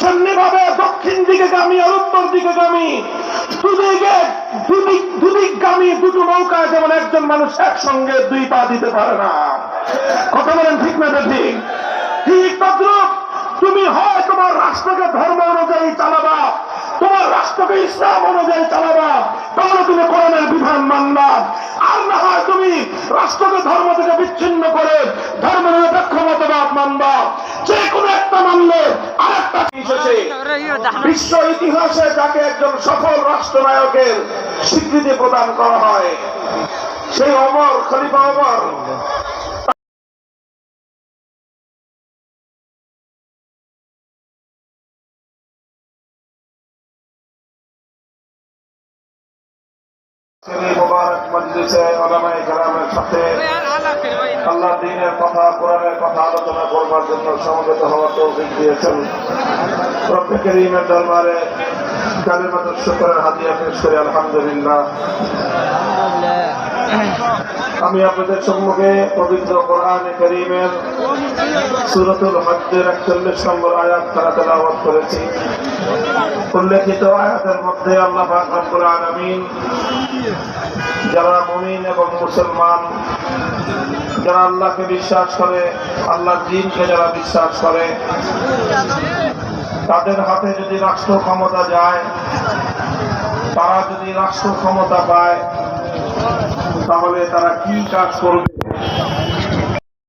যেমনিভাবে দক্ষিণ দিকে গামী আর উত্তর দিকে গামী, দুদিকে দুদিক দুদিকগামী দুটো নৌকায় যেমন একজন মানুষ একসঙ্গে দুই পা দিতে পারে না। কথা বলেন ঠিক না ঠিক ঠিক তদ্রুপ, তুমি হয় তোমার রাষ্ট্রকে ধর্ম অনুযায়ী চালাবা, তোমার রাষ্ট্রকে ইসলাম অনুযায়ী চালাবা, তাহলে তুমি কোরআনের বিধান মানবা। আর না হয় তুমি রাষ্ট্রকে ধর্ম থেকে বিচ্ছিন্ন করে ধর্ম নিরপেক্ষ মতবাদ মানবা। একটা মানলে আর একটা বিশ্ব ইতিহাসে যাকে একজন সফল রাষ্ট্রনায়কের স্বীকৃতি প্রদান করা হয় সেই অমর খলিফা অমর। মোবারক মজলিসে ওলামায়ে কেরামের সাথে আল্লাহ দিনের কথা, কোরআনের কথা আলোচনা করবার জন্য সমবেত হওয়ার তৌফিক দিয়েছেন। রব্বে করিমের দরবারে কালিমাত শুকরের হাতিয়া পেশ করে, আলহামদুলিল্লাহ। আমি আপনাদের সম্মুখে পবিত্র কোরআনে করিমের সুরতুল হজ্জের একচল্লিশ নম্বর আয়াত তারা তেলাওয়াত করেছি। উল্লেখিত আয়াতের মধ্যে আল্লাহ আলামিন যারা মুমিন এবং মুসলমান, যারা আল্লাহকে বিশ্বাস করে আল্লাহ জিনকে যারা বিশ্বাস করে, তাদের হাতে যদি রাষ্ট্র ক্ষমতা যায়, তারা যদি রাষ্ট্র ক্ষমতা পায়, তাহলে তারা কি কাজ করবে?